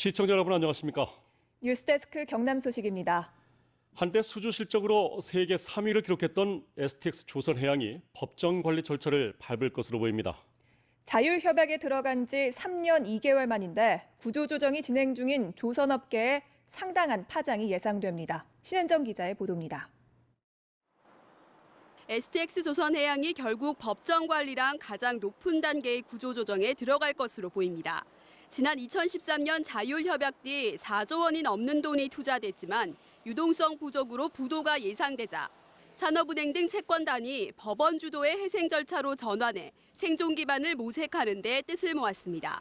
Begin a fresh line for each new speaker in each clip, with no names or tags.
시청자 여러분 안녕하십니까?
뉴스데스크 경남 소식입니다.
한때 수주 실적으로 세계 3위를 기록했던 STX 조선해양이 법정 관리 절차를 밟을 것으로 보입니다.
자율협약에 들어간 지 3년 2개월 만인데 구조조정이 진행 중인 조선업계에 상당한 파장이 예상됩니다. 신현정 기자의 보도입니다.
STX 조선해양이 결국 법정 관리랑 가장 높은 단계의 구조조정에 들어갈 것으로 보입니다. 지난 2013년 자율협약 뒤 4조 원이 넘는 돈이 투자됐지만 유동성 부족으로 부도가 예상되자 산업은행 등 채권단이 법원 주도의 회생 절차로 전환해 생존 기반을 모색하는 데 뜻을 모았습니다.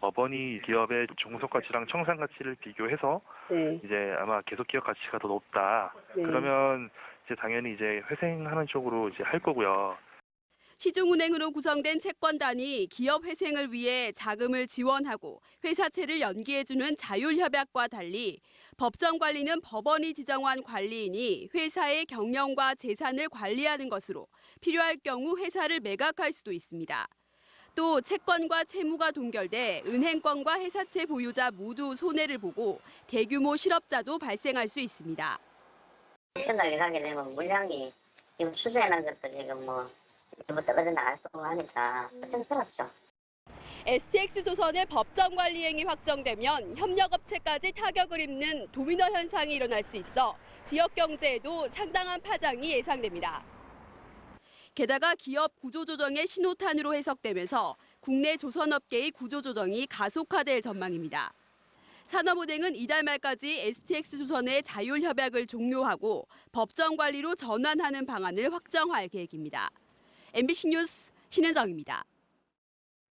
법원이 기업의 종속 가치랑 청산 가치를 비교해서
네.
이제 아마 계속 기업 가치가 더 높다.
네.
그러면 이제 당연히 이제 회생하는 쪽으로 이제 할 거고요.
시중은행으로 구성된 채권단이 기업 회생을 위해 자금을 지원하고 회사채를 연기해주는 자율협약과 달리 법정 관리는 법원이 지정한 관리인이 회사의 경영과 재산을 관리하는 것으로 필요할 경우 회사를 매각할 수도 있습니다. 또 채권과 채무가 동결돼 은행권과 회사채 보유자 모두 손해를 보고 대규모 실업자도 발생할 수 있습니다.
생각이 가게 되면 물량이 지금 수주해놓은 것도 지금 뭐 나갈 수 없고 하니까 걱정스럽죠.
STX 조선의 법정 관리행이 확정되면 협력업체까지 타격을 입는 도미노 현상이 일어날 수 있어 지역 경제에도 상당한 파장이 예상됩니다. 게다가 기업 구조조정의 신호탄으로 해석되면서 국내 조선업계의 구조조정이 가속화될 전망입니다. 산업은행은 이달 말까지 STX 조선의 자율협약을 종료하고 법정 관리로 전환하는 방안을 확정할 계획입니다. MBC 뉴스 신은정입니다.